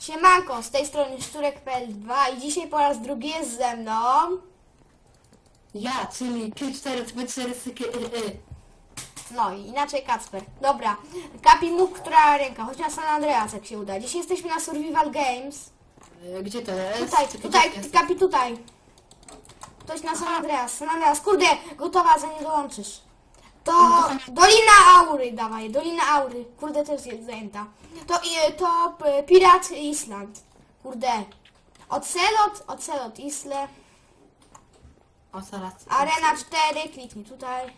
Siemanko, z tej strony Szczurek.pl2 i dzisiaj po raz drugi jest ze mną... Ja, czyli 5-4 4 syky y, y. No i inaczej Kacper. Dobra, Kapi mógł, która ręka, chodź na San Andreas jak się uda. Dzisiaj jesteśmy na Survival Games. Y, Gdzie to jest? Tutaj, Czekaj, tutaj, gdzie jest? Kapi tutaj. Ktoś na San Andreas, San Andreas, kurde, gotowa, zanim dołączysz. To Dolina Aury, dawaj, Dolina Aury. Kurde, też jest zajęta. To, i- to p- Pirat Island. Kurde. Ocelot, Ocelot Isle. O, zaraz. Arena 4, kliknij tutaj.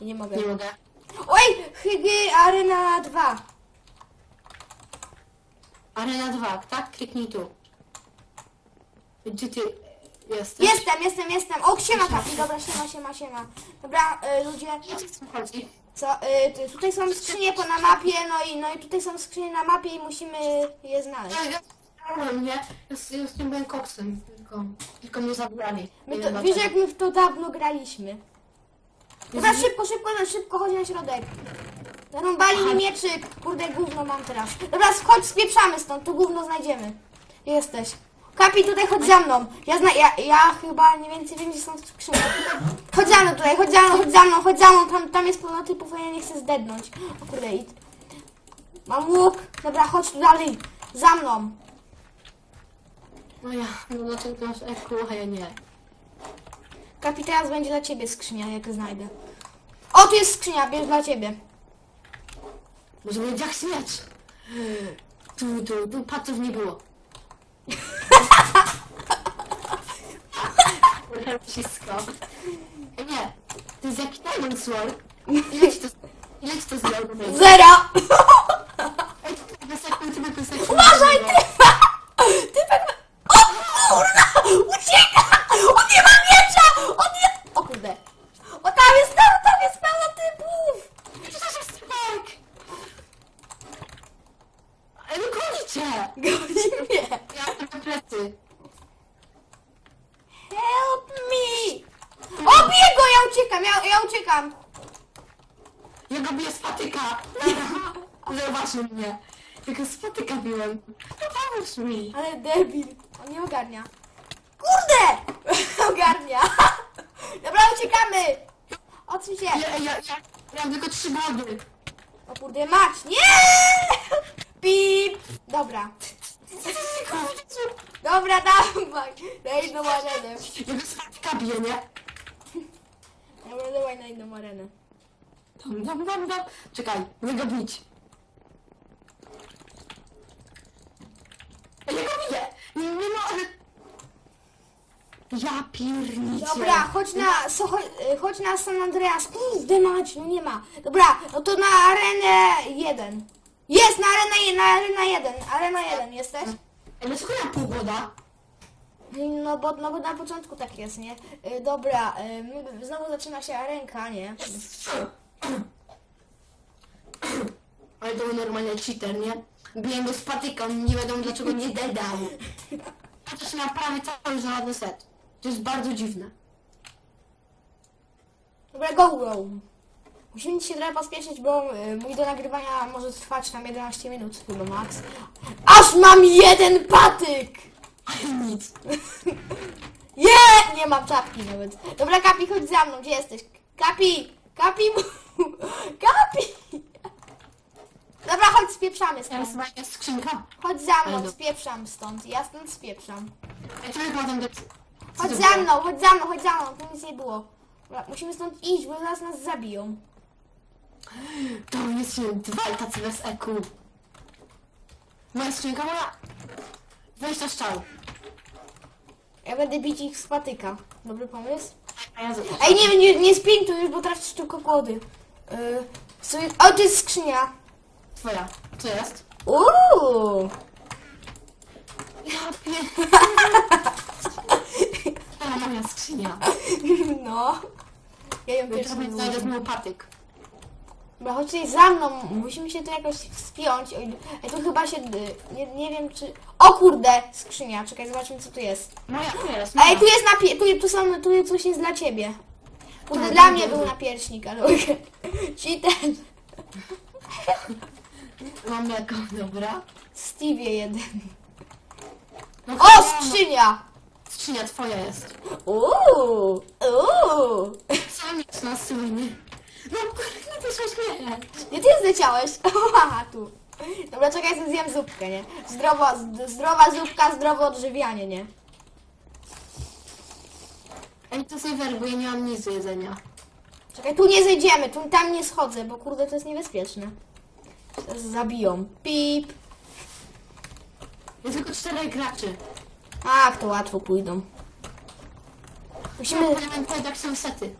Nie mogę. Nie mogę. Oj, Hygy Arena 2. Arena 2, tak? Kliknij tu. Gdzie ty jesteś? Jestem, jestem, jestem. O, siema kapi, dobra, siema, siema, siema. Dobra, y, ludzie, co chodzi? co, y, ty- tutaj są skrzynie po na mapie, no i, no i tutaj są skrzynie na mapie i musimy je znaleźć. Ja, ja, nie? Ja, ja z tym byłem koksem, tylko, tylko mnie zabrali. My Nie to, wiesz, dlaczego. jak my w to dawno graliśmy. Dobra, szybko, szybko, no, szybko, chodź na środek. Zarąbali mi mieczyk. Kurde, gówno mam teraz. Dobra, chodź, spieprzamy stąd, to gówno znajdziemy. Jesteś. Kapi, tutaj chodź za mną. Ja, zna, ja, ja chyba nie więcej wiem, gdzie są skrzynie. Chodź za mną tutaj, chodź za mną, chodź za mną, chodź za mną. Tam, tam jest pełno typów, a ja nie chcę zdednąć. O kurde, i... Mam łuk. Dobra, chodź tu dalej. Za mną. No ja, no dlaczego masz eku, a ja nie? Kapi, teraz będzie dla ciebie skrzynia, jak znajdę. O, tu jest skrzynia, bierz dla ciebie. Może będzie jak śmieć. Tu, tu, tu patów nie było. Wszystko. Ej, Nie, to jest jaki Diamond Sword. Ile ci to, ile ci to ty bez sekund. Uważaj, ty! Typek... O kurna! Ucieka! On nie ma miecza! On nie... O kurde. O tam jest, tam, tam jest pełno typów! Typek! Ej, no gonicie! Goni mnie. Ja mam te plecy. Help me! O, bije go, ja uciekam, ja, ja uciekam. Ja go biję z patyka. Zauważył mnie. Ja go z patyka biłem. No pomóż mi. Ale debil. On nie ogarnia. Kurde! Ogarnia. Dobra, uciekamy. Odsuń się. Ja, ja, ja, mam tylko trzy gody. O kurde, mać! Nie! Pip! Dobra. Dobra, dawaj. Na jedną arenę. Ja go z patyka biję, nie? Dobra, dawaj na jedną arenę. Dam, dam, dam, dam. Czekaj, nie go bić. Ja go biję. Nie, nie no, ale... Ja pierniczę. Dobra, chodź na, so, chodź, y, chodź na San Andreas. Kurde mać, no nie ma. Dobra, no to na arenę 1. Jest, na arenę, je- na arena 1. Arena 1 jesteś? Ej, dlaczego ja pół goda? No bo, no bo na początku tak jest, nie? Y, Dobra, y, znowu zaczyna się arenka, nie? Ale to był normalnie cheater, nie? Biję go z patyka, on nie wiadomo dlaczego nie dedał. Chociaż miał prawie cały żelazny set. To jest bardzo dziwne. Dobra, go, go. Musimy się trochę pospieszyć, bo y, mój do nagrywania może trwać tam 11 minut chyba max. Aż mam jeden patyk! Nic. Nie! Nie mam czapki nawet. Dobra, Kapi, chodź za mną. Gdzie jesteś? Kapi! Kapi! Kapi! Dobra, chodź, spieprzamy Ja stąd. jest skrzynka. Chodź za mną, spieprzam stąd. Ja stąd spieprzam. To do... Co Chodź to za było? mną, chodź za mną, chodź za mną. Tu nic nie było. Dobra, musimy stąd iść, bo zaraz nas zabiją. To jest dwaj tacy bez EQ. Moja skrzynka moja... 20 strzał. Ja będę bić ich z patyka. Dobry pomysł? A ja... Ej, nie, nie, nie już, bo tracisz tylko kłody. Yy, jest- o, to jest skrzynia. Twoja. Co jest? Uuu! Ja pier... To moja skrzynia. No. Ja ją pierwszy sobie znajdę znowu patyk. Dobra, chodź tutaj za mną. Musimy się tu jakoś wspiąć. Oj, Ej, tu chyba się... y, Nie, nie wiem czy... O kurde! Skrzynia. Czekaj, zobaczmy co tu jest. Moja, tu jest. Ej, tu jest napie... Tu, tu są... Tu coś jest dla ciebie. Kurde, Tak, dla tak, mnie tak. był napierśnik, ale... Cheater. Mam jako, dobra. Stevie jeden. No, O, skrzynia! Skrzynia twoja jest. Uuu, uuu. Sam jest na stronie. No kurde, ty się śmiejesz. Gdzie ty zleciałeś? Aha, tu. Dobra, czekaj, sobie zjem zupkę, nie? Zdrowo, z- zdrowa zupka, zdrowe odżywianie, nie? Ej, to Saver, bo ja nie mam nic do jedzenia. Czekaj, tu nie zejdziemy, tu tam nie schodzę, bo kurde, to jest niebezpieczne. Teraz zabiją. Pip. Jest tylko czterech graczy. Ach, to łatwo pójdą. Musimy... No, tak są sety.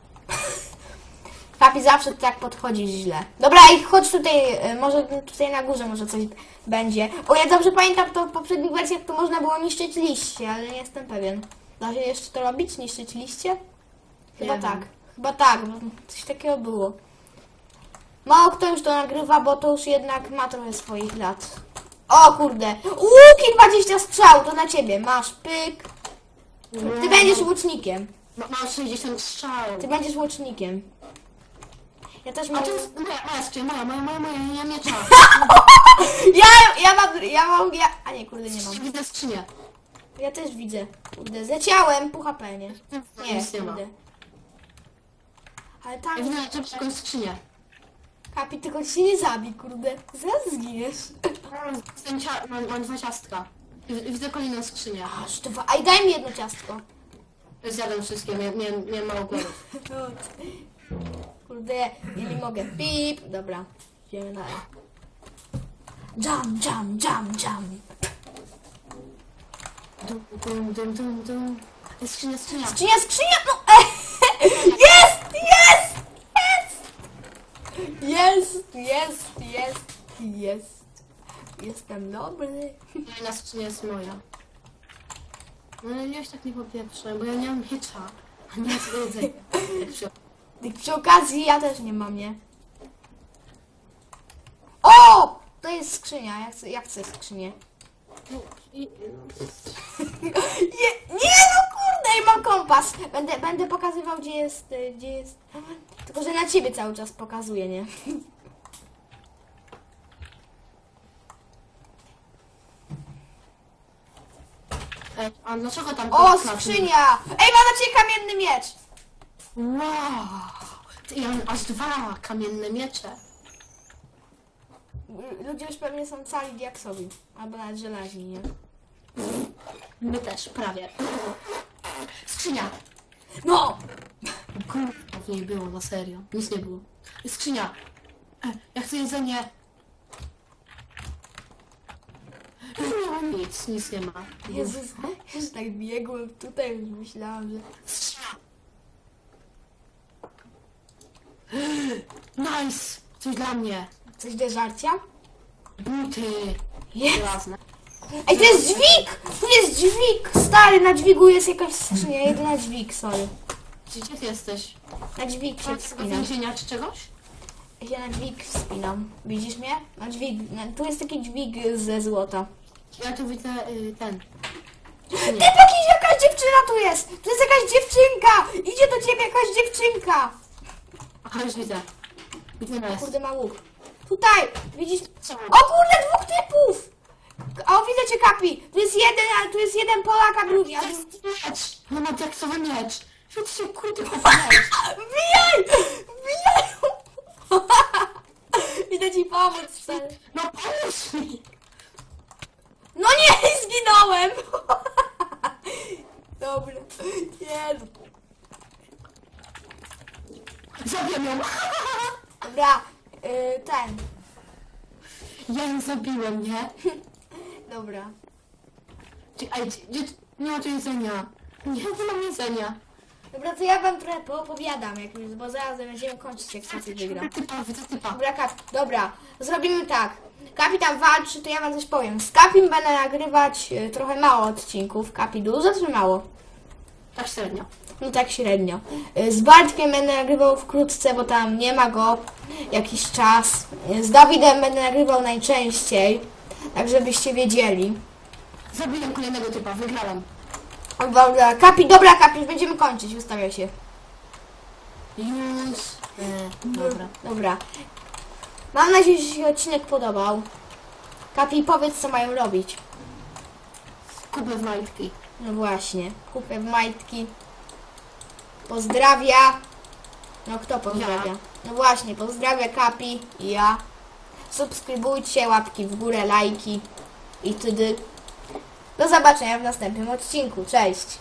Papi zawsze tak podchodzi źle. Dobra, i chodź tutaj, e, może tutaj na górze może coś będzie. O, ja dobrze pamiętam, to w poprzednich wersjach to można było niszczyć liście, ale nie jestem pewien. Da się jeszcze to robić? Niszczyć liście? Chyba Nie tak. wiem. Chyba tak, bo coś takiego było. Mało kto już to nagrywa, bo to już jednak ma trochę swoich lat. O kurde! Łuki 20 strzał, to na ciebie. Masz pyk. Ty będziesz łucznikiem. Ma, mam 60 strzał. Ty będziesz łucznikiem. Ja też A mam... to jest moja, moja skrzynia, moja, moja, moja, moja, nie mam miecza. Ja, ja mam, ja mam, ja... A nie, kurde, nie mam. Widzę skrzynię. Ja też widzę. Kurde, zleciałem, pół HP, nie? Nie, Nic nie ma. kurde. Ale Ja tam, widzę jakąś skrzynię. Kapi, tylko ci się nie zabij, kurde. Zaraz zginiesz. Jestem cia- mam, mam dwa ciastka. I w- Widzę kolejną skrzynię. Aż dwa. Aj, daj mi jedno ciastko. Zjadłem wszystkie, miałem, miałem, miałem mało głodów. Kurde, ja nie mogę. Pip. Dobra, idziemy dalej. Jam, jam, jam, jam. Dum, dum, dum, dum, dum. Jest skrzynia, skrzynia. Skrzynia, skrzynia, no! Jest, jest, jest! Jest, jest, jest, jest. Jestem dobry. Kolejna skrzynia jest moja. No ale się tak nie popieprzę, bo ja nie mam miecza. A nie mam jedzenia. Tak przy okazji ja też nie mam, nie? O! To jest skrzynia, ja chcę, ja chcę skrzynię. I- Nie, nie no kurde, i mam kompas. Będę, będę pokazywał gdzie jest, y, gdzie jest. Tylko, że na ciebie cały czas pokazuję, nie? Ej, a dlaczego tam... O, skrzynia! Ej, ma na ciebie kamienny miecz! Wow! Ty, ja mam aż dwa kamienne miecze. Ludzie już pewnie są cali diaksowi. Albo nawet żelaźni, nie? My też, prawie. Skrzynia! No! Kurwa, w niej było, na serio. Nic nie było. Skrzynia! E, ja chcę jedzenie. Nie ma nic, nic nie ma. Jezus, już tak biegłem tutaj, myślałam, że... Skrzynia! Nice! Coś dla mnie. Coś do żarcia? Buty. Jest! Żelazne. Ej, to jest dźwig! To jest dźwig! Stary, na dźwigu jest jakaś skrzynia. Jedę na dźwig, sorry. Gdzie ty jesteś? Na dźwig się do wspinam. więzienia czy czegoś? Ja na dźwig wspinam. Widzisz mnie? Na dźwig. Na, tu jest taki dźwig ze złota. Ja tu widzę y, ten. Ty, jakaś dziewczyna tu jest! Tu jest jakaś dziewczynka! Idzie do ciebie jakaś dziewczynka! Aha, już widzę. Gdzie ona jest? Kurde, ma łuk. Tutaj! Widzisz? O kurde, dwóch typów! O, widzę cię, Kapi! Tu jest jeden, ale tu jest jeden Polak, a drugi. A drugi... Miecz! No ma diaksowy miecz! Się kurde chowałeś! Wbijaj! Wbijaj! Idę ci pomóc, stary. No pomóż mi! No nie, zginąłem! Dobra. Nie no. Zabiłem ją! Dobra, y, ten. Ja ją zabiłem, nie? Dobra. Czekaj, gdzie, nie ma tu jedzenia. Nie, nie mam jedzenia. Dobra, to ja wam trochę poopowiadam, jak już, bo zaraz będziemy kończyć, jak Kapi wygra. Typa, widzę typa. Dobra, Kapi, dobra, zrobimy tak. Kapitan walczy, to ja wam coś powiem. Z Kapim będę nagrywać y, trochę mało odcinków. Kapi dużo czy mało? Tak średnio. No tak średnio. Y, Z Bartkiem będę nagrywał wkrótce, bo tam nie ma go jakiś czas. Y, Z Dawidem będę nagrywał najczęściej, tak żebyście wiedzieli. Zabiłem kolejnego typa, wygrałem. Dobra, Kapi, dobra Kapi, będziemy kończyć, ustawiaj się. Już. E, dobra. Dobra. Mam nadzieję, że się odcinek podobał. Kapi, powiedz co mają robić. Kupę w majtki. No właśnie, kupię majtki. Pozdrawia. No kto pozdrawia? Ja. No właśnie, pozdrawia Kapi i ja. Subskrybujcie, łapki w górę, lajki i tydy. Do zobaczenia w następnym odcinku. Cześć!